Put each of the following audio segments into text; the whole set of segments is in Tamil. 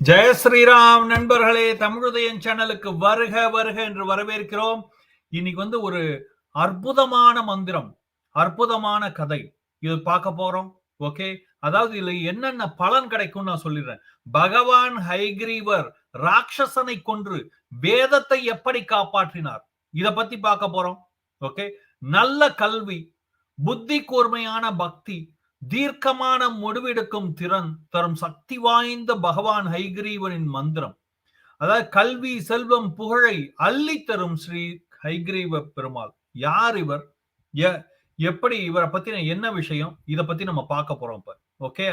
ஜெய ஸ்ரீராம் நண்பர்களே தமிழுதயன் சேனலுக்கு வருக வருக என்று வரவேற்கிறோம். இன்னைக்கு வந்து ஒரு அற்புதமான மந்திரம் அற்புதமான கதை. இது பார்க்க போறோம் ஓகே? அதாவது இதுல என்னென்ன பலன் கிடைக்கும் நான் சொல்லிடுறேன். பகவான் ஹைகிரீவர் ராட்சசனை கொன்று வேதத்தை எப்படி காப்பாற்றினார்? இத பத்தி பார்க்க போறோம் ஓகே? நல்ல கல்வி புத்தி கூர்மையான பக்தி தீர்க்கமான முடிவெடுக்கும் திறன் தரும் சக்தி வாய்ந்த பகவான் ஹைகிரீவனின் மந்திரம். அதாவது கல்வி செல்வம் புகழை அள்ளி தரும் ஸ்ரீ ஹைகிரீவ பெருமாள். யார் இவர்? எப்படி இவரை பத்தின என்ன விஷயம்? இத பத்தி நம்ம பார்க்க போறோம் இப்ப. ஓகே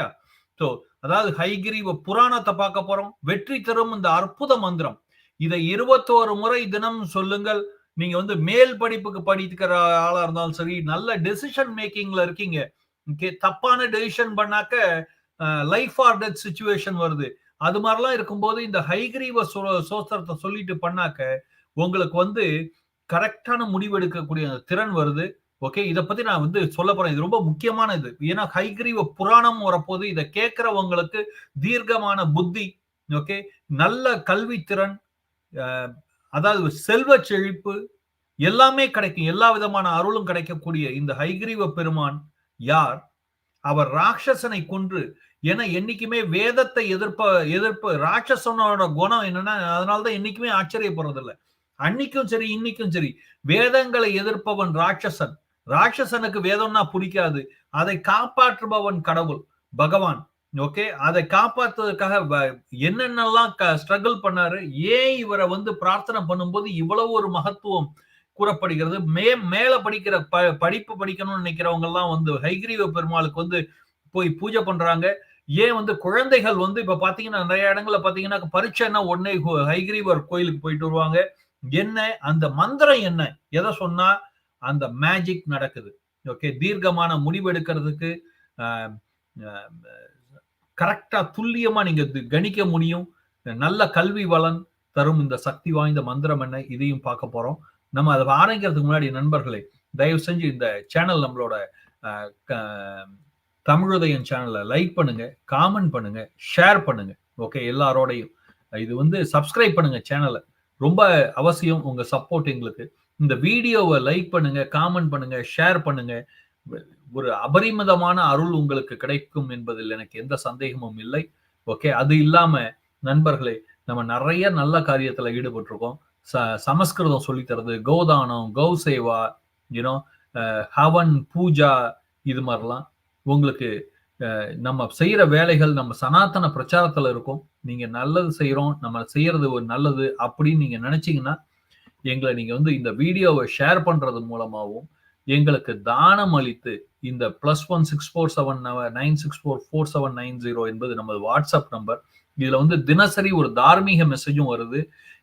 சோ அதாவது ஹைகிரீவ புராணத்தை பார்க்க போறோம். வெற்றி தரும் இந்த அற்புத மந்திரம். இதை இருபத்தோரு முறை தினம் சொல்லுங்கள். நீங்க வந்து மேல் படிப்புக்கு படிக்கிற ஆளா இருந்தாலும் சரி நல்ல டெசிஷன் மேக்கிங்ல இருக்கீங்க. தப்பான டெசிஷன் பண்ணாக்க லைஃப் ஆர் டெத் சுச்சுவேஷன் வருது. அது மாதிரிலாம் இருக்கும்போது இந்த ஹைகிரீவ சோஸ்திரத்தை சொல்லிட்டு பண்ணாக்க உங்களுக்கு வந்து கரெக்டான முடிவு எடுக்கக்கூடிய திறன் வருது. ஓகே இதை பத்தி நான் வந்து சொல்ல போறேன். இது ரொம்ப முக்கியமான இது ஏன்னா ஹைகிரீவ புராணம் வரப்போது இதை கேட்கிறவங்களுக்கு தீர்க்கமான புத்தி ஓகே நல்ல கல்வி திறன் அதாவது செல்வ செழிப்பு எல்லாமே கிடைக்கும். எல்லா விதமான அருளும் கிடைக்கக்கூடிய இந்த ஹைகிரீவ பெருமான் யார்? அவர் ராட்சசனை கொன்று ஏன்னா என்னைக்குமே வேதத்தை எதிர்ப்ப எதிர்ப்பு ராட்சசனோட குணம் என்னன்னா அதனாலதான் என்னைக்குமே ஆச்சரியப்படுறதில்லை. அன்னைக்கும் சரி இன்னைக்கும் சரி வேதங்களை எதிர்ப்பவன் ராட்சசன். ராட்சசனுக்கு வேதம்னா பிடிக்காது. அதை காப்பாற்றுபவன் கடவுள் பகவான். ஓகே? அதை காப்பாற்றுவதற்காக என்னென்னலாம் ஸ்ட்ரகிள் பண்ணாரு? ஏன் இவரை வந்து பிரார்த்தனை பண்ணும்போது இவ்வளவு ஒரு மகத்துவம் கூறப்படுகிறது. மே மேல படிக்கிற ப படிப்பு படிக்கணும்னு நினைக்கிறவங்க எல்லாம் வந்து ஹைகிரீவ பெருமாளுக்கு வந்து போய் பூஜை பண்றாங்க. ஏன் வந்து குழந்தைகள் வந்து இப்ப பாத்தீங்கன்னா நிறைய இடங்கள்ல பாத்தீங்கன்னா பரீட்சைன்னா உடனே ஹைகிரீவர் கோயிலுக்கு போயிட்டு வருவாங்க. என்ன? அந்த மந்திரம் என்ன? எதை சொன்னா அந்த மேஜிக் நடக்குது. ஓகே தீர்க்கமான முடிவு எடுக்கிறதுக்கு கரெக்டா துல்லியமா நீங்க கணிக்க முடியும். நல்ல கல்வி வளன் தரும் இந்த சக்தி வாய்ந்த மந்திரம் என்ன? இதையும் பார்க்க போறோம். நம்ம அதை ஆரம்பிக்கிறதுக்கு முன்னாடி நண்பர்களே தயவு செஞ்சு இந்த சேனல் நம்மளோட தமிழுதயம் சேனலை லைக் பண்ணுங்க காமெண்ட் பண்ணுங்க ஷேர் பண்ணுங்க. ஓகே எல்லாரோடையும். இது வந்து சப்ஸ்கிரைப் பண்ணுங்க சேனலை ரொம்ப அவசியம் உங்க சப்போர்ட் எங்களுக்கு. இந்த வீடியோவை லைக் பண்ணுங்க காமெண்ட் பண்ணுங்க ஷேர் பண்ணுங்க. ஒரு அபரிமிதமான அருள் உங்களுக்கு கிடைக்கும் என்பதில் எனக்கு எந்த சந்தேகமும் இல்லை. ஓகே அது இல்லாம நண்பர்களே நம்ம நிறைய நல்ல காரியத்துல ஈடுபட்டிருக்கோம். ச சமஸ்கிருதம் சொல்லித்தரது கோதானம் கௌ சேவா யூனோ ஹவன் பூஜா இது மாதிரிலாம். உங்களுக்கு நம்ம செய்கிற வேலைகள் நம்ம சனாத்தன பிரச்சாரத்துல இருக்கும். நீங்கள் நல்லது செய்கிறோம் நம்ம செய்யறது ஒரு நல்லது அப்படின்னு நீங்கள் நினச்சிங்கன்னா எங்களை நீங்கள் வந்து இந்த வீடியோவை ஷேர் பண்ணுறது மூலமாகவும் எங்களுக்கு தானம் அளித்து இந்த plus one six four seven nine six four four seven nine zero என்பது நமது வாட்ஸ்அப் நம்பர் இதில் வந்து தினசரி ஒரு தார்மீக மெசேஜும் வருது.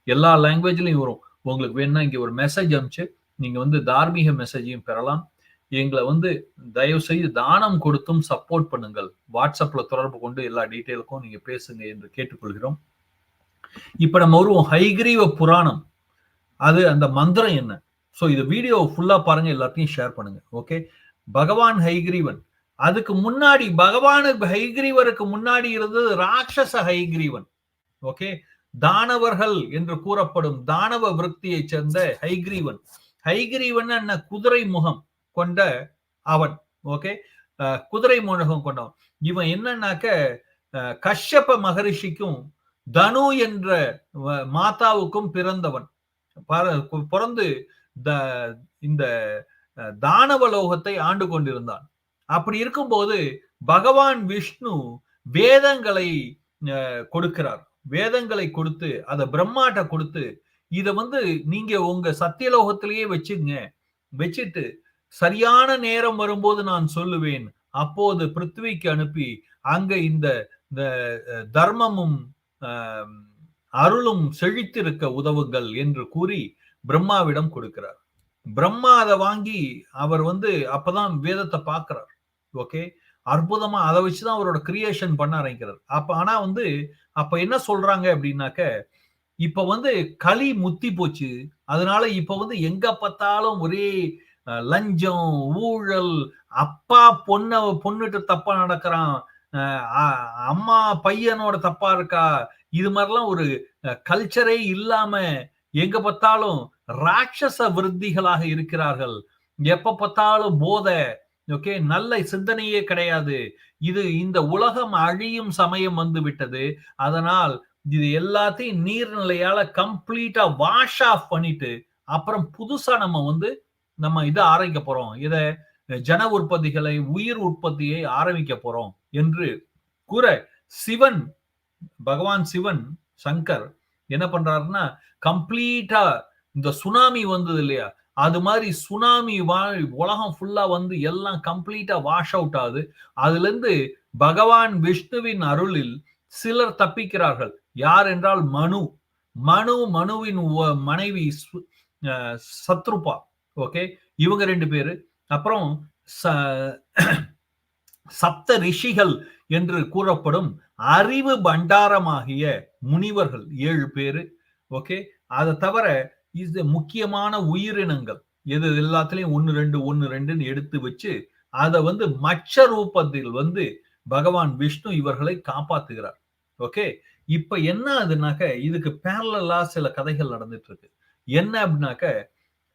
எல்லா லாங்குவேஜ்லையும் வரும். உங்களுக்கு வேணும்னா இங்கே ஒரு மெசேஜ் அனுப்பிச்சு நீங்கள் வந்து தார்மீக மெசேஜையும் பெறலாம். எங்களை வந்து தயவு செய்து தானம் கொடுத்தும் சப்போர்ட் பண்ணுங்கள். வாட்ஸ்அப்பில் தொடர்பு கொண்டு எல்லா டீட்டெயிலுக்கும் நீங்கள் பேசுங்க என்று கேட்டுக்கொள்கிறோம். இப்போ நம்ம வருவோம். ஹைகிரீவ புராணம். அது அந்த மந்திரம் என்ன? ஸோ இது வீடியோ ஃபுல்லாக பாருங்க எல்லாத்தையும் ஷேர் பண்ணுங்க. ஓகே பகவான் ஹைகிரீவன். அதுக்கு முன்னாடி பகவானுக்கு ஹைகிரீவருக்கு முன்னாடி இருந்தது ராட்சச ஹைகிரீவன். ஓகே தானவர்கள் என்று கூறப்படும் தானவ விருத்தியைச் சேர்ந்த ஹைகிரீவன். ஹைகிரீவன் என்ன? குதிரை முகம் கொண்ட அவன். ஓகே? குதிரை முகம் கொண்டவன். இவன் என்னன்னாக்க கஷ்யப்ப மகரிஷிக்கும் தனு என்ற மாதாவுக்கும் பிறந்தவன். பிறந்து இந்த தானவ லோகத்தை ஆண்டு கொண்டிருந்தான். அப்படி இருக்கும்போது பகவான் விஷ்ணு வேதங்களை கொடுக்கிறார். வேதங்களை கொடுத்து அதை பிரம்மாட்ட கொடுத்து இதை வந்து நீங்க உங்க சத்தியலோகத்திலேயே வச்சுங்க. வச்சுட்டு சரியான நேரம் வரும்போது நான் சொல்லுவேன். அப்போது பிருத்விக்கு அனுப்பி அங்க இந்த தர்மமும் அருளும் செழித்திருக்க உதவுங்கள் என்று கூறி பிரம்மாவிடம் கொடுக்கிறார். பிரம்மா அதை வாங்கி அவர் வந்து அப்பதான் வேதத்தை பார்க்கிறார். ஓகே? அற்புதமா அதை வச்சுதான் அவரோட கிரியேஷன் பண்ண ஆரம்பிக்கிறார். அப்ப ஆனா வந்து அப்ப என்ன சொல்றாங்க அப்படின்னாக்க இப்ப வந்து களி முத்தி போச்சு. அதனால இப்ப வந்து எங்க பார்த்தாலும் ஒரே லஞ்சம் ஊழல் அப்பா பொண்ண பொண்ணுட்டு தப்பா நடக்கிறான் அம்மா பையனோட தப்பா இருக்கா? இது மாதிரிலாம் ஒரு கல்ச்சரே இல்லாம எங்க பார்த்தாலும் ராட்சச விருத்திகளாக இருக்கிறார்கள். எப்ப பார்த்தாலும் போதை ஓகே நல்ல சிந்தனையே கிடையாது. இது இந்த உலகம் அழியும் சமயம் வந்து விட்டது அதனால் இது எல்லாத்தையும் நீர்நிலையால கம்ப்ளீட்டா வாஷ் ஆஃப் பண்ணிட்டு அப்புறம் புதுசா நம்ம வந்து நம்ம இதை ஆரம்பிக்க போறோம். இத ஜன உற்பத்திகளை உயிர் உற்பத்தியை ஆரம்பிக்க போறோம் என்று கூற சிவன் பகவான் சிவன் சங்கர் என்ன பண்றாருன்னா கம்ப்ளீட்டா இந்த சுனாமி வந்தது இல்லையா? அது மாதிரி சுனாமி உலகம் ஃபுல்லா வந்து எல்லாம் கம்ப்ளீட்டா வாஷ் அவுட் ஆகுது. அதுல இருந்து பகவான் விஷ்ணுவின் அருளில் சிலர் தப்பிக்கிறார்கள். யார் என்றால் மனு. மனு மனுவின் மனைவி சத்ருபா. ஓகே இவங்க ரெண்டு பேரு. அப்புறம் சப்த ரிஷிகள் என்று கூறப்படும் அறிவு பண்டாரமாகிய முனிவர்கள் ஏழு பேரு. ஓகே அதை தவிர இது முக்கியமான உயிரினங்கள் எது எல்லாத்துலயும் ஒன்னு ரெண்டு ஒன்னு ரெண்டுன்னு எடுத்து வச்சு அதை வந்து மச்ச ரூபத்தில் வந்து பகவான் விஷ்ணு இவர்களை காப்பாத்துகிறார். ஓகே? இப்ப என்ன அதுனாக்க இதுக்கு பேரலா சில கதைகள் நடந்துட்டு இருக்கு என்ன அப்படின்னாக்க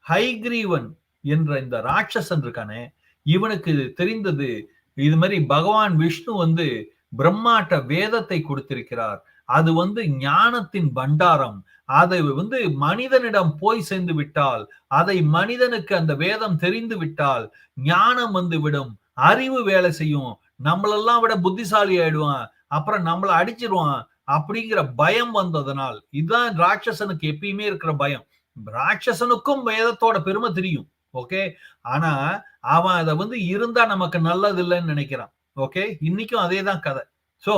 ஹைகிரீவன் என்ற இந்த ராட்சசன் இருக்கானே இவனுக்கு தெரிந்தது இது மாதிரி பகவான் விஷ்ணு வந்து பிரம்மாட்ட வேதத்தை கொடுத்திருக்கிறார். அது வந்து ஞானத்தின் பண்டாரம். அதை வந்து மனிதனிடம் போய் சேர்ந்து விட்டால் அதை மனிதனுக்கு அந்த வேதம் தெரிந்து விட்டால் ஞானம் வந்து விடும். அறிவு வேலை செய்யும். நம்மளெல்லாம் விட புத்திசாலி ஆயிடுவான். அப்புறம் நம்மளை அடிச்சிருவான் அப்படிங்கிற பயம் வந்ததனால் இதுதான் ராட்சசனுக்கு எப்பயுமே இருக்கிற பயம். ராட்சசனுக்கும் வேதத்தோட பெருமை தெரியும். ஓகே? ஆனா அவன் அதை வந்து இருந்தா நமக்கு நல்லது இல்லைன்னு நினைக்கிறான். ஓகே? இன்னைக்கும் அதே தான் கதை ஸோ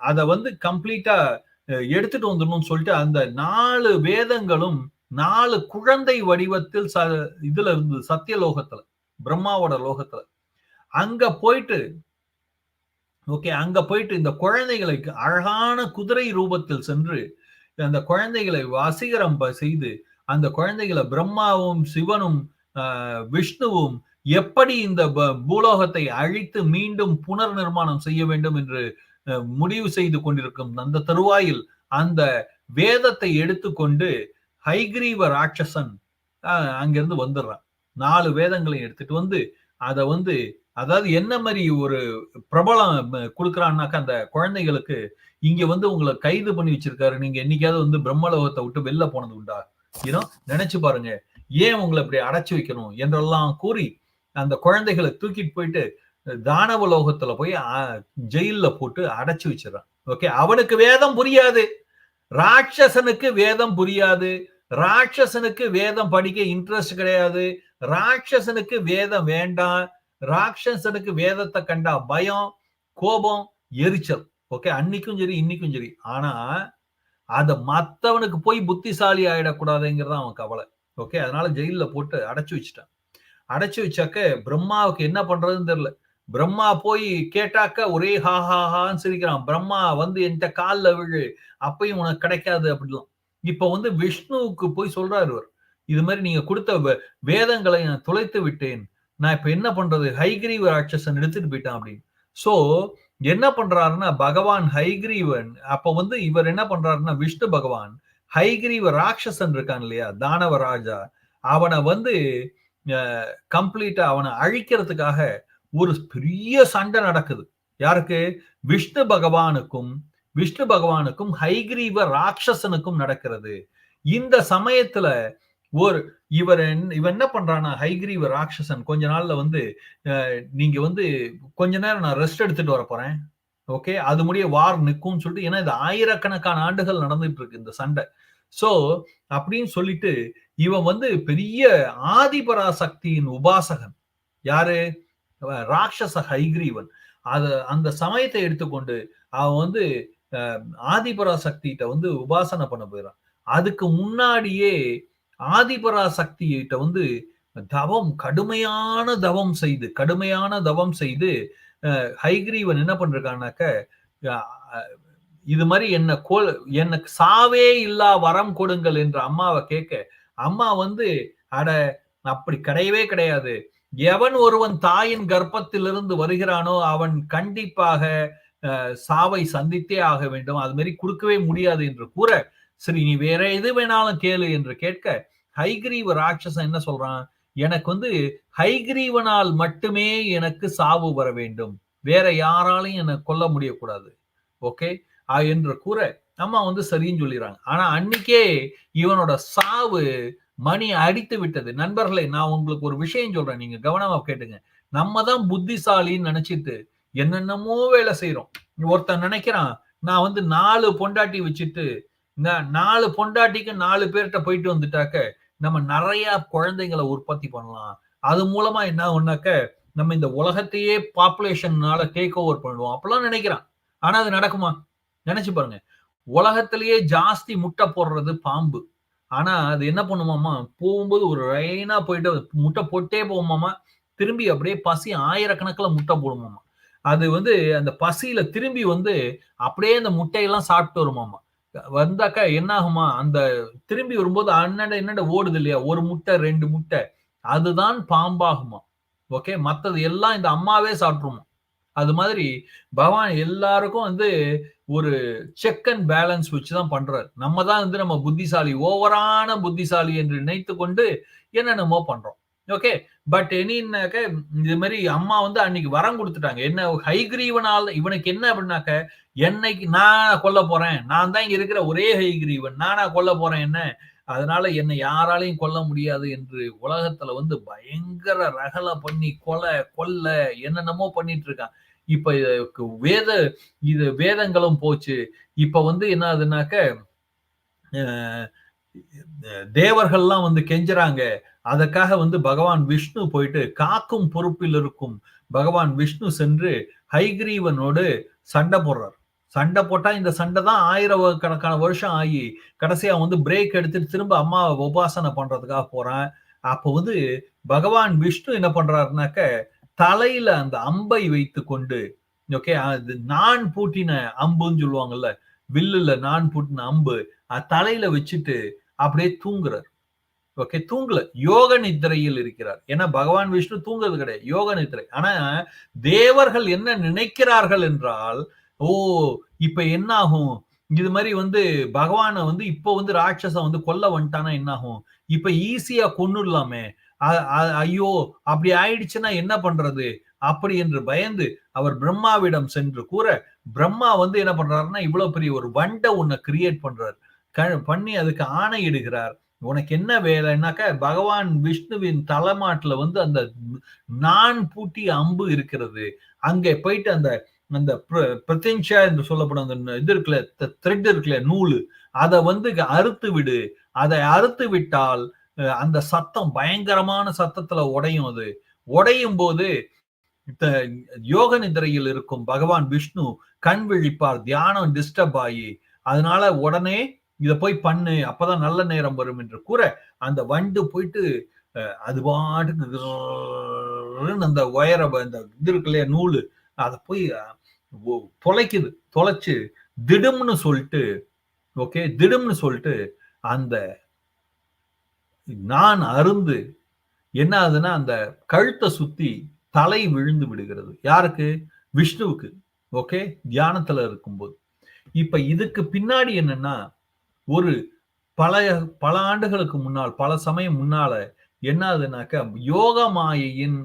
அதை வந்து கம்ப்ளீட்டா எடுத்துட்டு வந்துடணும்னு சொல்லிட்டு அந்த நாலு வேதங்களும் நாலு குழந்தை வடிவத்தில் ச இதுல இருந்து சத்திய லோகத்துல பிரம்மாவோட லோகத்துல அங்க போயிட்டு ஓகே அங்க போயிட்டு இந்த குழந்தைகளுக்கு அழகான குதிரை ரூபத்தில் சென்று அந்த குழந்தைகளை வசீகரம் செய்து அந்த குழந்தைகளை பிரம்மாவும் சிவனும் விஷ்ணுவும் எப்படி இந்த பூலோகத்தை அழித்து மீண்டும் புனர் நிர்மாணம் செய்ய வேண்டும் என்று முடிவு செய்து கொண்டிருக்கும் அந்த தருவாயில் அந்த வேதத்தை எடுத்துக்கொண்டு ஹைகிரீவ ராட்சசன் அங்கிருந்து வந்துடுறான் நாலு வேதங்களை எடுத்துட்டு வந்து அதை வந்து அதாவது என்ன மாதிரி ஒரு பிரபலம் கொடுக்குறான்னாக்கா அந்த குழந்தைகளுக்கு இங்க வந்து உங்களை கைது பண்ணி வச்சிருக்காரு. நீங்க என்னைக்காவது வந்து பிரம்மலோகத்தை விட்டு வெளில போனது உண்டா? ஏன்னா நினைச்சு பாருங்க. ஏன் உங்களை இப்படி அடைச்சு வைக்கணும்? என்றெல்லாம் கூறி அந்த குழந்தைகளை தூக்கிட்டு போயிட்டு தானவ லோகத்துல போய் ஜெயில போட்டு அடைச்சு வச்சிடறான். ஓகே? அவனுக்கு வேதம் புரியாது. ராட்சசனுக்கு வேதம் புரியாது. ராட்சசனுக்கு வேதம் படிக்க இன்ட்ரெஸ்ட் கிடையாது. ராட்சசனுக்கு வேதம் வேண்டாம். ராட்சசனுக்கு வேதத்தை கண்டா பயம் கோபம் எரிச்சல். ஓகே? அன்னைக்கும் சரி இன்னைக்கும் சரி. ஆனா அத மத்தவனுக்கு போய் புத்திசாலி ஆயிடக்கூடாதுங்கிறதா அவன் கவலை. ஓகே? அதனால ஜெயில போட்டு அடைச்சு வச்சுட்டான். அடைச்சு வச்சாக்க பிரம்மாவுக்கு என்ன பண்றதுன்னு தெரியல. பிரம்மா போய் கேட்டாக்க ஒரே ஹா ஹா ஹான்னு சிரிக்கிறான். பிரம்மா வந்து என்கிட்ட காலில் விழு அப்பயும் உனக்கு கிடைக்காது அப்படிலாம் இப்ப வந்து விஷ்ணுவுக்கு போய் சொல்றாரு அவர் இது மாதிரி நீங்க கொடுத்த வேதங்களை நான் துளைத்து விட்டேன். நான் இப்ப என்ன பண்றது? ஹைகிரீவ ராட்சசன் எடுத்துட்டு போயிட்டான் அப்படின்னு. சோ என்ன பண்றாருன்னா பகவான் ஹைகிரீவன் அப்ப வந்து இவர் என்ன பண்றாருன்னா விஷ்ணு பகவான் ஹைகிரீவ ராட்சசன் இருக்கான் இல்லையா? தானவ ராஜா. அவனை வந்து கம்ப்ளீட்டா அவனை அழிக்கிறதுக்காக ஒரு பெரிய சண்டை நடக்குது. யாருக்கு? விஷ்ணு பகவானுக்கும் விஷ்ணு பகவானுக்கும் ஹைகிரீவ ராட்சசனுக்கும் நடக்கிறது. இந்த சமயத்துல ஒரு இவர் இவன் என்ன பண்றானா ஹைகிரீவ ராட்சசன் கொஞ்ச நாள்ல வந்து நீங்க வந்து கொஞ்ச நேரம் நான் ரெஸ்ட் எடுத்துட்டு வர போறேன். ஓகே? அது முடிய வார் நிற்கும்னு சொல்லிட்டு ஏன்னா இது ஆயிரக்கணக்கான ஆண்டுகள் நடந்துட்டு இருக்கு இந்த சண்டை. சோ அப்படின்னு சொல்லிட்டு இவன் வந்து பெரிய ஆதிபராசக்தியின் உபாசகன். யாரு? ராட்சச ஹைகிரீவன் அது அந்த சமயத்தை எடுத்துக்கொண்டு அவன் வந்து ஆதிபராசக்திகிட்ட வந்து உபாசனை பண்ண போயிடறான் அதுக்கு முன்னாடியே ஆதிபராசக்திகிட்ட வந்து தவம் கடுமையான தவம் செய்து கடுமையான தவம் செய்து ஹைகிரீவன் என்ன பண்றான்னாக்க இது மாதிரி என்ன கோல் எனக்கு சாவே இல்லா வரம் கொடுங்கள் என்று அம்மாவை கேட்க அம்மா வந்து அட அப்படி கிடையவே கிடையாது. எவன் ஒருவன் தாயின் கர்ப்பத்திலிருந்து வருகிறானோ அவன் கண்டிப்பாக சாவை சந்தித்தே ஆக வேண்டும். அது மாதிரி கொடுக்கவே முடியாது என்று கூற சரி நீ வேற எது வேணாலும் கேளு என்று கேட்க ஹைகிரீவ ராட்சசன் என்ன சொல்றான்? எனக்கு வந்து ஹைகிரீவனால் மட்டுமே எனக்கு சாவு வர வேண்டும். வேற யாராலையும் என்னை கொல்ல முடியக்கூடாது. ஓகே? என்று கூற அம்மா வந்து சரின்னு சொல்லிடுறாங்க. ஆனா அன்னைக்கே இவனோட சாவு மணி அடித்து விட்டது. நண்பர்களே நான் உங்களுக்கு ஒரு விஷயம் சொல்றேன். நீங்க கவனமா கேட்டுங்க. நம்ம தான் புத்திசாலின்னு நினைச்சிட்டு என்னென்னமோ வேலை செய்யறோம் ஒருத்தன் நினைக்கிறான் நான் வந்து நாலு பொண்டாட்டி வச்சுட்டு நாலு பொண்டாட்டிக்கு நாலு பேர்கிட்ட போயிட்டு வந்துட்டாக்க நம்ம நிறைய குழந்தைங்களை உற்பத்தி பண்ணலாம். அது மூலமா என்ன ஒன்னாக்க நம்ம இந்த உலகத்தையே பாப்புலேஷன்னால டேக் ஓவர் பண்ணுவோம். அப்பெல்லாம் நினைக்கிறான். ஆனா அது நடக்குமா? நினைச்சு பாருங்க. உலகத்திலேயே ஜாஸ்தி முட்டை போடுறது பாம்பு. ஆனா அது என்ன பண்ணுமாமா? போகும்போது ஒரு ரெயினா போயிட்டு முட்டை போட்டே போகுமாமா? திரும்பி அப்படியே பசி ஆயிரக்கணக்கில் முட்டை போடுமாமா? அது வந்து அந்த பசியில திரும்பி வந்து அப்படியே அந்த முட்டையெல்லாம் சாப்பிட்டு வருமாமா? வந்தாக்கா என்ன ஆகுமா அந்த திரும்பி வரும்போது அண்ணட என்னட ஓடுது இல்லையா? ஒரு முட்டை ரெண்டு முட்டை. அதுதான் பாம்பாகுமா? ஓகே? மற்றது எல்லாம் இந்த அம்மாவே சாப்பிட்ருமா? அது மாதிரி பகவான் எல்லாருக்கும் வந்து ஒரு செக் அண்ட் பேலன்ஸ் வச்சுதான் பண்றாரு. நம்ம தான் வந்து நம்ம புத்திசாலி ஓவரான புத்திசாலி என்று நினைத்து கொண்டு என்னென்னமோ பண்றோம். ஓகே பட் என்னன்னாக்க இது மாதிரி அம்மா வந்து அன்னைக்கு வரம் கொடுத்துட்டாங்க. என்ன ஹைகிரீவனால் இவனுக்கு என்ன அப்படின்னாக்க என்னைக்கு நான் கொல்ல போறேன். நான் தான் இங்க இருக்கிற ஒரே ஹைகிரீவன் நானா கொல்ல போறேன் என்ன? அதனால என்னை யாராலையும் கொல்ல முடியாது என்று உலகத்துல வந்து பயங்கர ரகலை பண்ணி கொலை கொல்ல என்னென்னமோ பண்ணிட்டு இருக்கான். இப்ப வேத இது வேதங்களும் போச்சு. இப்ப வந்து என்ன ஆகுதுனாக்க தேவர்கள்லாம் வந்து கெஞ்சுறாங்க. அதற்காக வந்து பகவான் விஷ்ணு போயிட்டு காக்கும் பொறுப்பில் இருக்கும் பகவான் விஷ்ணு சென்று ஹைகிரீவனோடு சண்டை போடுறார். சண்டை போட்டா இந்த சண்டை தான் ஆயிரம் கணக்கான வருஷம் ஆகி கடைசியா வந்து பிரேக் எடுத்துட்டு திரும்ப அம்மாவை உபாசனை பண்றதுக்காக போறேன். அப்போ வந்து பகவான் விஷ்ணு என்ன பண்றாருனாக்க தலையில அந்த அம்பை வைத்து கொண்டு ஓகே அது நான் பூட்டின அம்புன்னு சொல்லுவாங்கல்ல வில்லுல நான் பூட்டின அம்பு தலையில வச்சுட்டு அப்படியே தூங்குறார். ஓகே தூங்கல. யோக நித்திரையில் இருக்கிறார். ஏன்னா பகவான் விஷ்ணு தூங்குறது கிடையாது. யோக நித்திரை. ஆனா தேவர்கள் என்ன நினைக்கிறார்கள் என்றால் ஓ இப்ப என்ன ஆகும் இது மாதிரி வந்து பகவான வந்து இப்ப வந்து ராட்சசம் வந்து கொல்ல வந்துட்டானா என்ன ஆகும் இப்ப ஈஸியா கொன்னுடலாமே. ஐயோ அப்படி ஆயிடுச்சுன்னா என்ன பண்றது? அப்படி என்று பயந்து அவர் பிரம்மாவிடம் சென்று கூற பிரம்மா வந்து என்ன பண்றாருன்னா இவ்வளவு பெரிய ஒரு வண்டை உன்னை கிரியேட் பண்றாரு. பண்ணி அதுக்கு ஆணையிடுகிறார். உனக்கு என்ன வேலைன்னாக்க பகவான் விஷ்ணுவின் தலைமாட்டில் வந்து அந்த நான் பூட்டி அம்பு இருக்கிறது. அங்கே போயிட்டு அந்த அந்த பிரத்யஞ்சா என்று சொல்லப்படும் அந்த இது இருக்குல்ல த்ரெட் இருக்குல்ல நூல். அதை வந்து அறுத்து விடு அதை அறுத்து விட்டால் அந்த சத்தம் பயங்கரமான சத்தத்துல உடையும் அது. உடையும் போது யோக நிதிரையில் இருக்கும் பகவான் விஷ்ணு கண் விழிப்பார் தியானம் டிஸ்டர்ப் ஆகி அதனால உடனே இதை போய் பண்ணு அப்பதான் நல்ல நேரம் வரும் என்று கூற அந்த வண்டு போயிட்டு அது பாட்டுக்கு அந்த ஒயரை அந்த இது இருக்கு இல்லையா நூலு அதை போய் தொலைக்குது. தொலைச்சு திடும்னு சொல்லிட்டு ஓகே திடும்னு சொல்லிட்டு அந்த நான் அருந்து என்ன ஆகுதுன்னா அந்த கழுத்தை சுத்தி தலை விழுந்து விடுகிறது. யாருக்கு? விஷ்ணுவுக்கு. ஓகே? தியானத்துல இருக்கும்போது. இப்ப இதுக்கு பின்னாடி என்னன்னா ஒரு பல பல ஆண்டுகளுக்கு முன்னால் பல சமயம் முன்னால என்ன ஆகுதுனாக்க யோக மாயையின்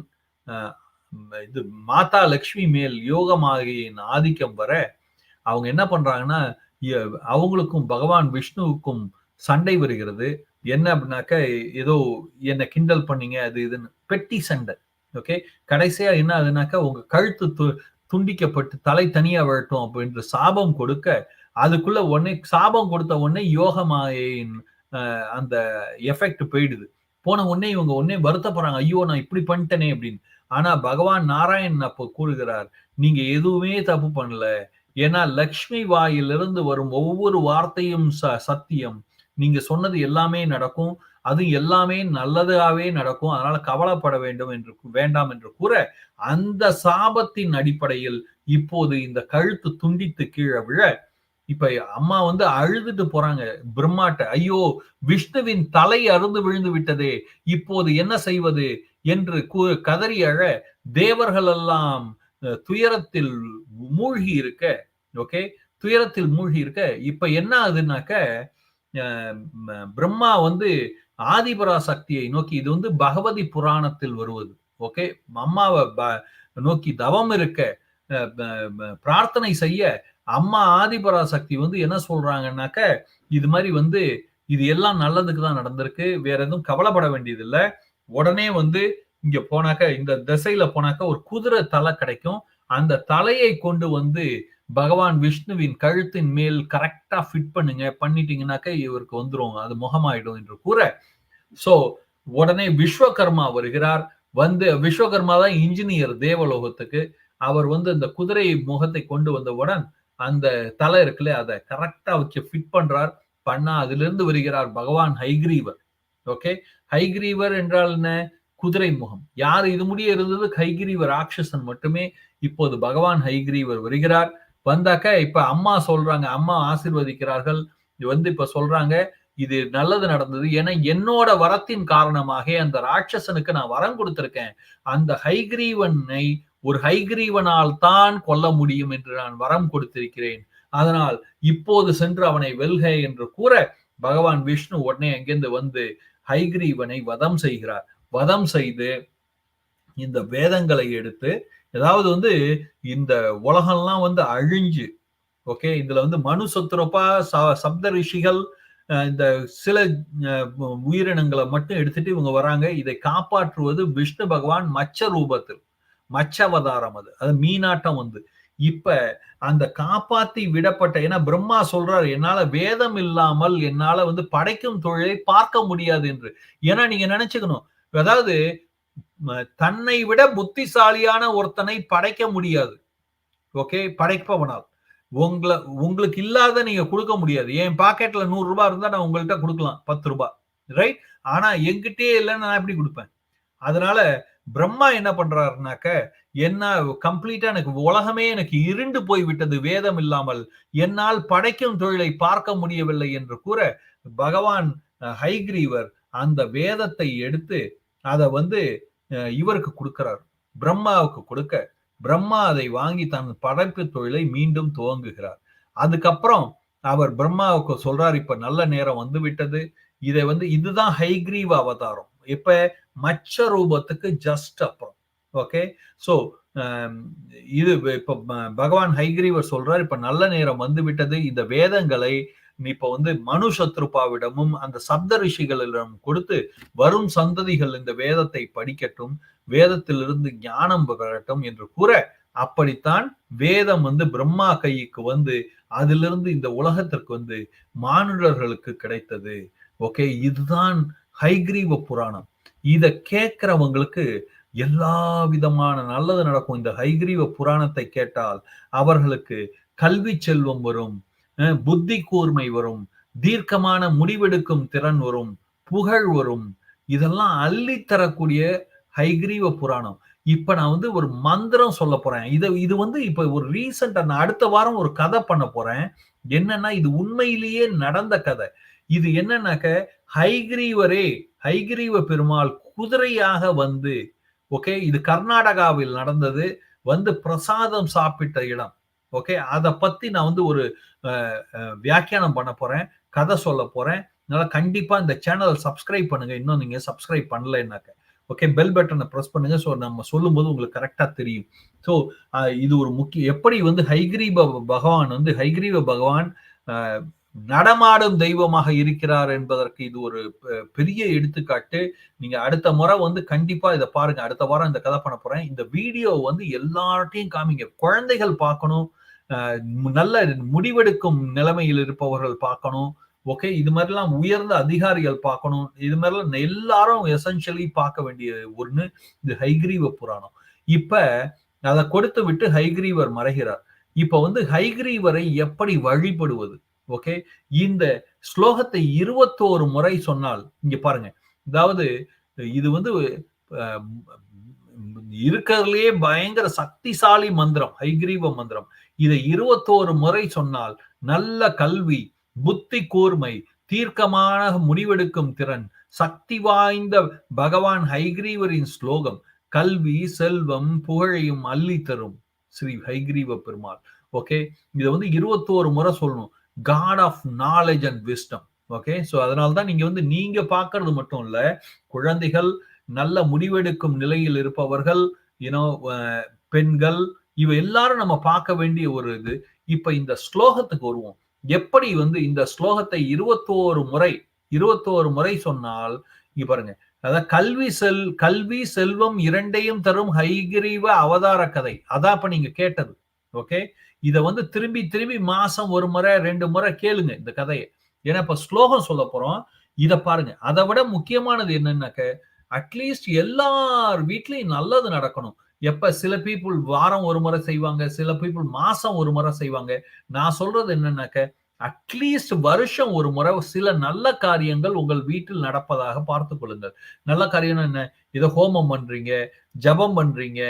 இது மாதா லக்ஷ்மி மேல் யோக மாயையின் ஆதிக்கம் வர அவங்க என்ன பண்றாங்கன்னா அவங்களுக்கும் பகவான் விஷ்ணுவுக்கும் சண்டை வருகிறது. என்ன அப்படின்னாக்க ஏதோ என்னை கிண்டல் பண்ணீங்க அது இதுன்னு. பெட்டி சண்டை. ஓகே கடைசியா என்ன ஆகுதுனாக்கா உங்க கழுத்து து துண்டிக்கப்பட்டு தலை தனியா வரட்டும் அப்படின்ற சாபம் கொடுக்க அதுக்குள்ள உடனே சாபம் கொடுத்த உடனே யோகமாயின் அந்த எஃபெக்ட் போயிடுது. போன உடனே இவங்க உடனே வருத்தப்படுறாங்க ஐயோ நான் இப்படி பண்ணிட்டேனே அப்படின்னு. ஆனா பகவான் நாராயண் அப்போ கூறுகிறார் நீங்க எதுவுமே தப்பு பண்ணல. ஏன்னா லக்ஷ்மி வாயிலிருந்து வரும் ஒவ்வொரு வார்த்தையும் ச சத்தியம் நீங்க சொன்னது எல்லாமே நடக்கும். அது எல்லாமே நல்லதாவே நடக்கும். அதனால கவலைப்பட வேண்டும் என்று வேண்டாம் என்று கூற அந்த சாபத்தின் அடிப்படையில் இப்போது இந்த கழுத்து துண்டித்து கீழே விழ இப்ப அம்மா வந்து அழுதுட்டு போறாங்க. பிரம்மாட்ட ஐயோ விஷ்ணுவின் தலை அறுந்து விழுந்து விட்டதே இப்போது என்ன செய்வது? என்று கதறி அழ தேவர்கள் எல்லாம் துயரத்தில் மூழ்கி இருக்க ஓகே? துயரத்தில் மூழ்கி இருக்க இப்ப என்ன ஆகுதுனாக்க பிரம்மா வந்து ஆதிபரா சக்தியை நோக்கி இது வந்து பகவதி புராணத்தில் வருவது. ஓகே? அம்மாவை நோக்கி தவம் இருக்க பிரார்த்தனை செய்ய அம்மா ஆதிபரா சக்தி வந்து என்ன சொல்றாங்கன்னாக்க இது மாதிரி வந்து இது எல்லாம் நல்லதுக்கு தான் நடந்திருக்கு வேற எதுவும் கவலைப்பட வேண்டியது இல்லை உடனே வந்து இங்க போனாக்க இந்த திசையில போனாக்க ஒரு குதிரை தலை கிடைக்கும். அந்த தலையை கொண்டு வந்து பகவான் விஷ்ணுவின் கழுத்தின் மேல் கரெக்டா ஃபிட் பண்ணுங்க பண்ணிட்டீங்கன்னாக்க இவருக்கு வந்துரும் அது முகமாயிடும் என்று கூற. சோ உடனே விஸ்வகர்மா வருகிறார். வந்து விஸ்வகர்மா தான் இன்ஜினியர் தேவலோகத்துக்கு. அவர் வந்து அந்த குதிரை முகத்தை கொண்டு வந்தவுடன் அந்த தலை இருக்குல்ல அதை கரெக்டா வச்சு ஃபிட் பண்றார். பண்ணா அதுல இருந்து வருகிறார் பகவான் ஹைகிரீவர். ஓகே ஹைகிரீவர் என்றால் என்ன? குதிரை முகம். யார் இது முடிய இருந்தது? ஹைகிரீவர் ராட்சசன் மட்டுமே. இப்போது பகவான் ஹைகிரீவர் வருகிறார். வந்தாக்க இப்ப அம்மா சொல்றாங்க அம்மா ஆசிர்வதிக்கிறார்கள். வந்து இப்ப சொல்றாங்க இது நல்லது நடந்தது. ஏன்னா என்னோட வரத்தின் காரணமாக அந்த ராட்சசனுக்கு நான் வரம் கொடுத்திருக்கேன். அந்த ஹைகிரீவனை ஒரு ஹைகிரீவனால் தான் கொல்ல முடியும் என்று நான் வரம் கொடுத்திருக்கிறேன். அதனால் இப்போது சென்று அவனை வெல்க என்று கூற பகவான் விஷ்ணு உடனே அங்கிருந்து வந்து ஹைகிரீவனை வதம் செய்கிறார். வதம் செய்து இந்த வேதங்களை எடுத்து ஏதாவது வந்து இந்த உலகம்லாம் வந்து அழிஞ்சு ஓகே இதுல வந்து மனு சொத்துரப்பா சப்த ரிஷிகள் இந்த சில உயிரினங்களை மட்டும் எடுத்துட்டு இவங்க வராங்க. இதை காப்பாற்றுவது விஷ்ணு பகவான் மச்ச ரூபத்தில் மச்ச அவதாரம் அது. அது மீனாட்டம் வந்து. இப்ப அந்த காப்பாத்தி விடப்பட்ட ஏன்னா பிரம்மா சொல்றாரு என்னால வேதம் இல்லாமல் என்னால வந்து படைக்கும் தொழிலை பார்க்க முடியாது என்று. ஏன்னா நீங்க நினைச்சுக்கணும். அதாவது தன்னை விட புத்திசாலியான ஒருத்தனை படைக்க முடியாது. ஓகே? படைப்பவனால். உங்களை உங்களுக்கு இல்லாத நீங்க கொடுக்க முடியாது. என் பாக்கெட்ல நூறு ரூபாய் இருந்தா நான் உங்கள்கிட்ட கொடுக்கலாம். பத்து ரூபாய். ரைட் ஆனா எங்கிட்டே இல்லைன்னு நான் எப்படி கொடுப்பேன்? அதனால பிரம்மா என்ன பண்றாருனாக்க என்ன கம்ப்ளீட்டா எனக்கு உலகமே எனக்கு இருண்டு போய் விட்டது வேதம் இல்லாமல் என்னால் படைக்கும் தொழிலை பார்க்க முடியவில்லை என்று கூற பகவான் ஹைகிரீவர் அந்த வேதத்தை எடுத்து அதை வந்து இவருக்கு கொடுக்கிறார். பிரம்மாவுக்கு கொடுக்க பிரம்மா அதை வாங்கி தன் படைப்பு தொழிலை மீண்டும் துவங்குகிறார். அதுக்கப்புறம் அவர் பிரம்மாவுக்கு சொல்றார் இப்ப நல்ல நேரம் வந்து விட்டது. இதை வந்து இதுதான் ஹைகிரீவ அவதாரம். இப்ப மச்ச ரூபத்துக்கு ஜஸ்ட் அப்புறம். ஓகே சோ இது இப்ப பகவான் ஹைகிரீவர் சொல்றார் இப்ப நல்ல நேரம் வந்து விட்டது. இந்த வேதங்களை இப்ப வந்து மனு சத்ருபாவிடமும் அந்த சப்த ரிஷிகளிடம் கொடுத்து வரும் சந்ததிகள் இந்த வேதத்தை படிக்கட்டும் வேதத்திலிருந்து ஞானம் பெறட்டும் என்று கூற அப்படித்தான் வேதம் வந்து பிரம்மா கைக்கு வந்து அதிலிருந்து இந்த உலகத்திற்கு வந்து மானுடர்களுக்கு கிடைத்தது. ஓகே? இதுதான் ஹைகிரீவ புராணம். இத கேட்கிறவங்களுக்கு எல்லா விதமான நல்லது நடக்கும். இந்த ஹைகிரீவ புராணத்தை கேட்டால் அவர்களுக்கு கல்வி செல்வம் வரும். புத்தி கூர்மை வரும் தீர்க்கமான முடிவெடுக்கும் திறன் வரும் புகழ் வரும். இதெல்லாம் அள்ளி தரக்கூடிய ஹைகிரீவ புராணம். இப்ப நான் வந்து ஒரு மந்திரம் சொல்ல போறேன். இது இது வந்து இப்ப ஒரு ரீசெண்டா நான் அடுத்த வாரம் ஒரு கதை பண்ண போறேன். என்னன்னா இது உண்மையிலேயே நடந்த கதை. இது என்னன்னாக்க ஹைகிரீவரே ஹைகிரீவ பெருமாள் குதிரையாக வந்து ஓகே இது கர்நாடகாவில் நடந்தது வந்து பிரசாதம் சாப்பிட்ட இடம். ஓகே அதை பத்தி நான் வந்து ஒரு வியாக்கியானம் பண்ண போறேன். கதை சொல்ல போறேன். அதனால கண்டிப்பா இந்த சேனல் சப்ஸ்கிரைப் பண்ணுங்க. இன்னும் நீங்க சப்ஸ்கிரைப் பண்ணலைன்னாக்க. ஓகே பெல் பட்டனை ப்ரெஸ் பண்ணுங்க. ஸோ நம்ம சொல்லும் போது உங்களுக்கு கரெக்டா தெரியும். ஸோ இது ஒரு முக்கிய எப்படி வந்து ஹைகிரீப பகவான் வந்து ஹைகிரீப பகவான் நடமாடும் தெய்வமாக இருக்கிறார் என்பதற்கு இது ஒரு பெரிய எடுத்துக்காட்டு. நீங்க அடுத்த முறை வந்து கண்டிப்பா இதை பாருங்க. அடுத்த வாரம் இந்த கதை பண்ண போறேன். இந்த வீடியோ வந்து எல்லார்ட்டையும் காமிங்க. குழந்தைகள் பார்க்கணும். நல்ல முடிவெடுக்கும் நிலைமையில் இருப்பவர்கள் பார்க்கணும். ஓகே இது மாதிரிலாம் உயர்ந்த அதிகாரிகள் பார்க்கணும். இது மாதிரிலாம் எல்லாரும் எசென்ஷியலி பார்க்க வேண்டிய ஒண்ணு இது ஹைகிரீவ புராணம். இப்ப அதை கொடுத்து விட்டு ஹைகிரீவர் மறைகிறார். இப்ப வந்து ஹைகிரீவரை எப்படி வழிபடுவது? ஓகே இந்த ஸ்லோகத்தை இருபத்தோரு முறை சொன்னால் இங்க பாருங்க. அதாவது இது வந்து இருக்கிறதுலயே பயங்கர சக்திசாலி மந்திரம் ஹைகிரீவ மந்திரம். இதை இருபத்தோரு முறை சொன்னால் நல்ல கல்வி புத்தி கூர்மை தீர்க்கமான முடிவெடுக்கும் திறன் சக்தி வாய்ந்த பகவான் ஹைகிரீவரின் ஸ்லோகம் கல்வி செல்வம் புகழையும் அள்ளி தரும் ஸ்ரீ ஹைகிரீவ பெருமாள். ஓகே? இதை வந்து இருபத்தோரு முறை சொல்லணும். God of knowledge and wisdom okay? So அதனால தான் நீங்க வந்து நீங்க பார்க்கறது மட்டும் இல்ல குழந்தைகள் நல்ல முடிவெடுக்கும் நிலையில் இருப்பவர்கள் யூனோ பெண்கள் இவ எல்லாரும் நம்ம பார்க்க வேண்டிய ஒரு இது. இப்ப இந்த ஸ்லோகத்துக்கு வருவோம். எப்படி வந்து இந்த ஸ்லோகத்தை இருபத்தோரு முறை இருபத்தோரு முறை சொன்னால் இங்க பாருங்க. அதாவது கல்வி செல் கல்வி செல்வம் இரண்டையும் தரும் ஹைகிரீவ அவதார கதை. அதான் இப்ப நீங்க கேட்டது. ஓகே? இதை வந்து திரும்பி திரும்பி மாசம் ஒரு முறை ரெண்டு முறை கேளுங்க இந்த கதையை. ஏன்னா இப்ப ஸ்லோகம் சொல்ல போறோம். இதை பாருங்க. அதை விட முக்கியமானது என்னன்னாக்க அட்லீஸ்ட் எல்லார் வீட்லயும் நல்லது நடக்கணும். எப்ப சில பீப்புள் வாரம் ஒரு முறை செய்வாங்க சில பீப்புள் மாசம் ஒரு முறை செய்வாங்க. நான் சொல்றது என்னன்னாக்க அட்லீஸ்ட் வருஷம் ஒரு முறை சில நல்ல காரியங்கள் உங்கள் வீட்டில் நடப்பதாக பார்த்து கொள்ளுங்கள். நல்ல காரியம் என்ன? இதை ஹோமம் பண்றீங்க ஜபம் பண்றீங்க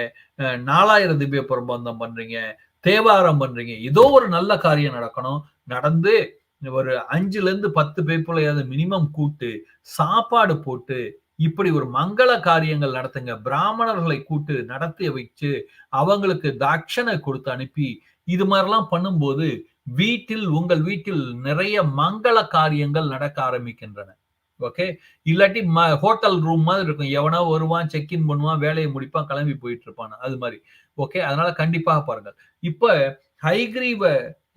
நாலாயிரம் திவ்ய பிரபந்தம் பண்றீங்க தேவாரம் பண்றீங்க. ஏதோ ஒரு நல்ல காரியம் நடக்கணும். நடந்து ஒரு அஞ்சுல இருந்து பத்து பேப்பளையாவது மினிமம் கூட்டு சாப்பாடு போட்டு இப்படி ஒரு மங்கள காரியங்கள் நடத்துங்க. பிராமணர்களை கூட்டு நடத்தி வச்சு அவங்களுக்கு தட்சணை கொடுத்து அனுப்பி இது மாதிரிலாம் பண்ணும்போது வீட்டில் உங்கள் வீட்டில் நிறைய மங்கள காரியங்கள் நடக்க ஆரம்பிக்கின்றன. ஓகே? இல்லாட்டி ஹோட்டல் ரூம் மாதிரி இருக்கும். எவனா வருவான் செக்இன் பண்ணுவான் வேலையை முடிப்பான் கிளம்பி போயிட்டு இருப்பான். அது மாதிரி. ஓகே? அதனால கண்டிப்பாக பாருங்கள். இப்ப ஹைகிரீவ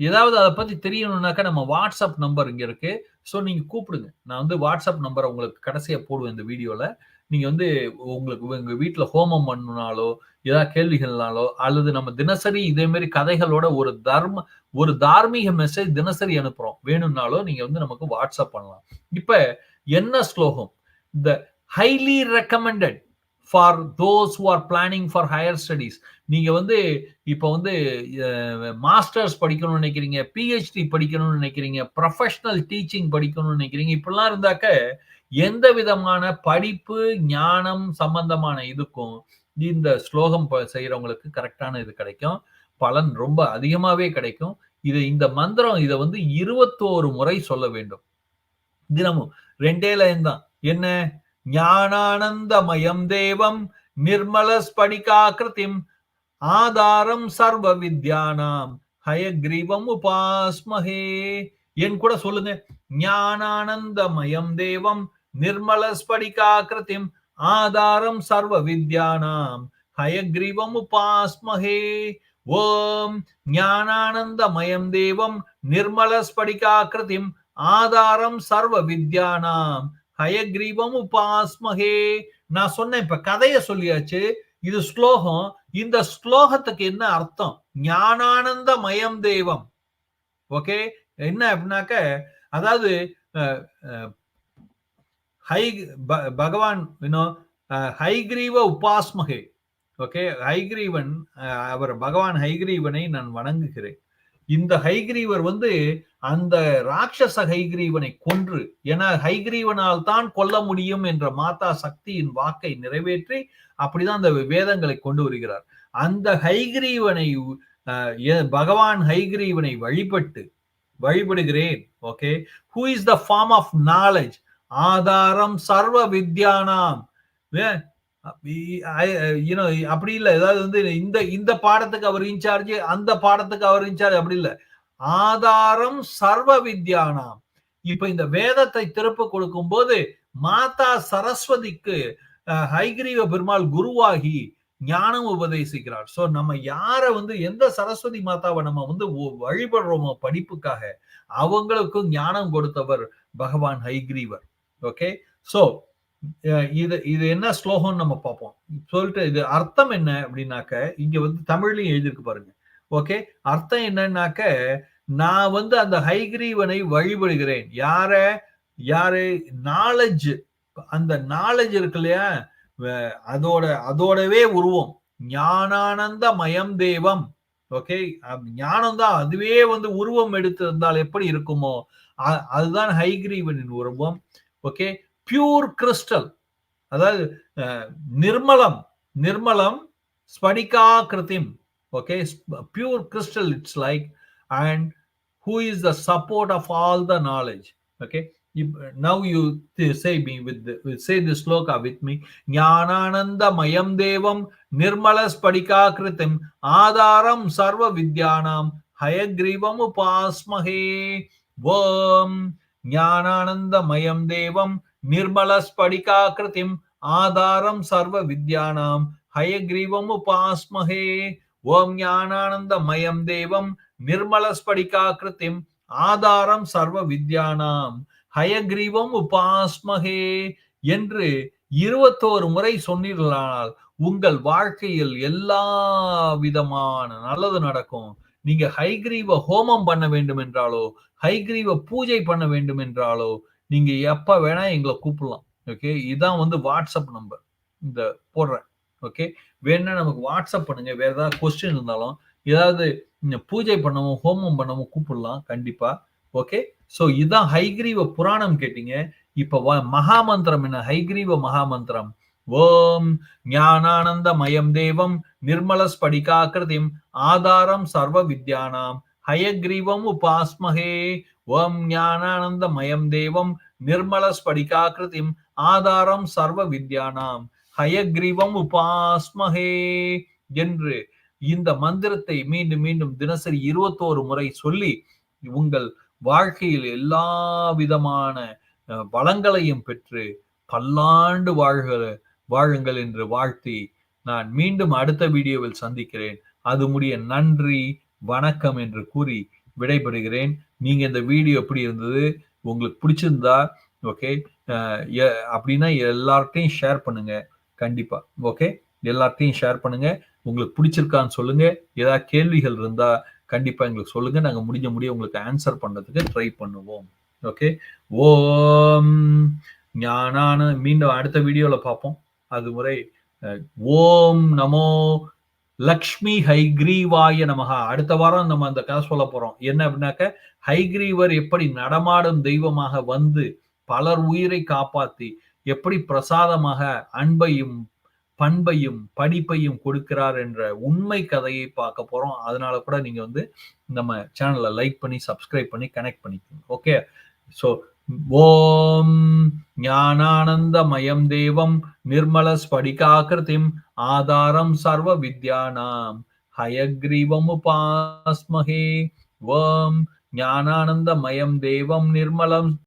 ஏதாவது அதை பத்தி தெரியணும்னாக்கா நம்ம வாட்ஸ்அப் நம்பர் இங்க இருக்கு. ஸோ நீங்க கூப்பிடுங்க. நான் வந்து வாட்ஸ்அப் நம்பரை உங்களுக்கு கடைசியா போடுவேன் இந்த வீடியோல நீங்க வந்து உங்களுக்கு உங்க வீட்டுல ஹோமம் பண்ணனாலோ ஏதாவது கேள்விகள்னாலோ அல்லது நம்ம தினசரி இதே மாதிரி கதைகளோட ஒரு தர்ம ஒரு தார்மீக மெசேஜ் தினசரி அனுப்புறோம். வேணும்னாலோ நீங்க வந்து நமக்கு வாட்ஸ்அப் பண்ணலாம். இப்ப என்ன ஸ்லோகம்? The highly recommended for those who are planning for higher studies நீங்க வந்து இப்போ வந்து மாஸ்டர்ஸ் படிக்கணும்னு நினைக்கிறீங்க பிஹெச்டி படிக்கணும்னு நினைக்கிறீங்க ப்ரொஃபஷனல் டீச்சிங் படிக்கணும்னு நினைக்கிறீங்க இப்படிலாம் இருந்தாக்க எந்த விதமான படிப்பு ஞானம் சம்பந்தமான இதுக்கும் இந்த ஸ்லோகம் செய்யறவங்களுக்கு கரெக்டான இது கிடைக்கும். பலன் ரொம்ப அதிகமாவே கிடைக்கும். இது இந்த மந்திரம் இதை வந்து இருபத்தோரு முறை சொல்ல வேண்டும். தினமும் ரெண்டே லைன் தான். என்ன? ஞானானந்தமயம் தேவம் நிர்மல ஸ்படிகாக்கிருதிம் ஆதாரம் சர்வ வித்யானாம் ஹயக்ரீவம் உபாஸ்மஹே. என் கூட சொல்லுங்க. ஞானானந்தமயம் தேவம். நிர்மலஸ்படிகாக்கிருதிம் ஆதாரம் சர்வ வித்யானாம் ஹயக்ரீவம் உபாஸ்மஹே. ஓம். ஞானானந்தமயம் தேவம். நிர்மலஸ்படிகாக்கிருதிம் ஆதாரம் சர்வ வித்யானாம் ஹயக்ரீவம் உபாஸ்மஹே. நான் சொன்னேன் இப்ப கதையை சொல்லியாச்சு. இது ஸ்லோகம். இந்த ஸ்லோகத்துக்கு என்ன அர்த்தம்? ஞானானந்த மயம் தெய்வம். ஓகே? என்ன அப்படின்னாக்க அதாவது ஹை பகவான் இன்னும் ஹைகிரீவ உபாஸ்மகே. ஓகே? ஹைகிரீவன் அவர் பகவான் ஹைகிரீவனை நான் வணங்குகிறேன். இந்த ஹைகிரீவர் வந்து அந்த ராட்சச ஹைகிரீவனை கொன்று ஏன்னா ஹைகிரீவனால் தான் கொல்ல முடியும் என்ற மாதா சக்தியின் வாக்கை நிறைவேற்றி அப்படிதான் அந்த வேதங்களை கொண்டு வருகிறார். அந்த ஹைகிரீவனை பகவான் ஹைகிரீவனை வழிபட்டு வழிபடுகிறேன் okay? Who is the form of knowledge ஆதாரம் சர்வ வித்யானாம். அப்படி இல்லை. ஏதாவது வந்து இந்த இந்த பாடத்துக்கு அவர் இன்சார்ஜ் அந்த பாடத்துக்கு அவர் இன்சார்ஜ் அப்படி இல்லை. ஆதாரம் சர்வ வித்யானாம் இப்ப இந்த வேதத்தை திருப்ப கொடுக்கும் போது மாதா சரஸ்வதிக்கு ஹைகிரீவ பெருமாள் குருவாகி ஞானம் உபதேசிக்கிறார். சோ நம்ம யார வந்து எந்த சரஸ்வதி மாதாவை நம்ம வந்து வழிபடுறோமோ படிப்புக்காக அவங்களுக்கும் ஞானம் கொடுத்தவர் பகவான் ஹைகிரீவர் ஓகே சோ இது இது என்ன ஸ்லோகம் நம்ம பார்ப்போம். சொல்லிட்டு இது அர்த்தம் என்ன அப்படின்னாக்க இங்க வந்து தமிழ்லயும் எழுதிருக்கு பாருங்க. ஓகே அர்த்தம் என்னன்னாக்க நான் வந்து அந்த ஹைகிரீவனை வழிபடுகிறேன். யார? யாரு? நாலேஜ் அந்த நாலேஜ் இருக்கு இல்லையா? அதோட அதோடவே உருவம். ஞானானந்த மயம் தேவம். ஓகே ஞானம் தான் அதுவே வந்து உருவம் எடுத்திருந்தால் எப்படி இருக்குமோ அதுதான் ஹைகிரீவனின் உருவம். ஓகே பியூர் கிறிஸ்டல் அதாவது நிர்மலம். நிர்மலம் ஸ்படிகா கிருத்திம் okay pure crystal it's like and who is the support of all the knowledge okay now you say me with, the, say this sloka with me ஞானானந்த மயம் தேவம் நிர்மல ஸ்படிகாக்கிருத்திம் ஆதாரம் சர்வ வித்யானாம் ஹயக்ரீவம் உபாஸ்மஹே ஓம் ஞானானந்த மயம் தேவம் நிர்மல ஸ்படிகாக்கிருத்திம் ஆதாரம் சர்வ வித்யானாம் ஹயக்ரீவம் உபாஸ்மஹே ஓம் ஞானானந்தமயம் தேவம் நிர்மலஸ்படிகா கிருத்திம் ஆதாரம் சர்வ வித்யானாம். ஹயக்ரீவம் உபாஸ்மகே என்று இருபத்தோரு முறை சொன்னீர்களானால் உங்கள் வாழ்க்கையில் எல்லா விதமான நல்லது நடக்கும். நீங்க ஹைகிரீவ ஹோமம் பண்ண வேண்டும் என்றாலோ ஹைகிரீவ பூஜை பண்ண வேண்டும் என்றாலோ நீங்க எப்ப வேணா எங்களை கூப்பிடலாம். ஓகே? இதான் வந்து வாட்ஸ்அப் நம்பர். இந்த போடுறேன். ஓகே? வேணா நமக்கு வாட்ஸ்அப் பண்ணுங்க. வேற ஏதாவது கொஸ்டின் இருந்தாலும் ஏதாவது பூஜை பண்ணவும் ஹோமம் பண்ணவும் கூப்பிடலாம். கண்டிப்பா. ஓகே ஸோ இதான் ஹைகிரீவ புராணம் கேட்டீங்க. இப்ப மகாமந்திரம் என்ன? ஹைகிரீவ மகாமந்திரம். ஓம் ஞானானந்த மயம் தேவம் நிர்மல ஸ்படிகாக்கிருதிம் ஆதாரம் சர்வ வித்யானாம் ஹயக்ரீவம் உபாஸ்மகே. ஓம் ஞானானந்த மயம் தேவம் நிர்மல ஸ்படிகாக்கிருதிம் ஆதாரம் சர்வ வித்யானாம் ஹயக்ரீவம் உபாஸ்மகே என்று இந்த மந்திரத்தை மீண்டும் மீண்டும் தினசரி இருபத்தோரு முறை சொல்லி உங்கள் வாழ்க்கையில் எல்லா விதமான வளங்களையும் பெற்று பல்லாண்டு வாழ்கிற வாழுங்கள் என்று வாழ்த்தி நான் மீண்டும் அடுத்த வீடியோவில் சந்திக்கிறேன். அது முடிய நன்றி வணக்கம் என்று கூறி விடைபெறுகிறேன். நீங்க இந்த வீடியோ எப்படி இருந்தது? உங்களுக்கு பிடிச்சிருந்தா ஓகே அப்படின்னா எல்லார்ட்டையும் ஷேர் பண்ணுங்க. கண்டிப்பா. ஓகே எல்லாத்தையும் ஷேர் பண்ணுங்க. உங்களுக்கு பிடிச்சிருக்கான்னு சொல்லுங்க. ஏதாவது கேள்விகள் இருந்தா கண்டிப்பா எங்களுக்கு சொல்லுங்க. நாங்க முடிஞ்ச முடிய உங்களுக்கு ஆன்சர் பண்ணதுக்கு ட்ரை பண்ணுவோம். ஓகே ஓம் ஞானான மீண்டும் அடுத்த வீடியோல பார்ப்போம். அது முறை ஓம் நமோ லக்ஷ்மி ஹைக்ரீவாய நமகா அடுத்த வாரம் நம்ம அந்த கதை சொல்ல போறோம். என்ன அப்படின்னாக்க ஹைக்ரீவர் எப்படி நடமாடும் தெய்வமாக வந்து பலர் உயிரை காப்பாத்தி எப்படி பிரசாதமாக அன்பையும் பண்பையும் படிப்பையும் கொடுக்கிறார் என்ற உண்மை கதையை பார்க்க போறோம். அதனால கூட நீங்க வந்து நம்ம சேனலை லைக் பண்ணி சப்ஸ்கிரைப் பண்ணி கனெக்ட் பண்ணிக்கோங்க. ஓகே ஸோ ஓம் ஞானானந்த மயம் தேவம் நிர்மல ஸ்படிகாக்கிருதிம் ஆதாரம் சர்வ வித்யானாம் ஹயக்ரீவம் உபாஸ்மகே ஓம் ஞானானந்த மயம் தேவம் நிர்மலம்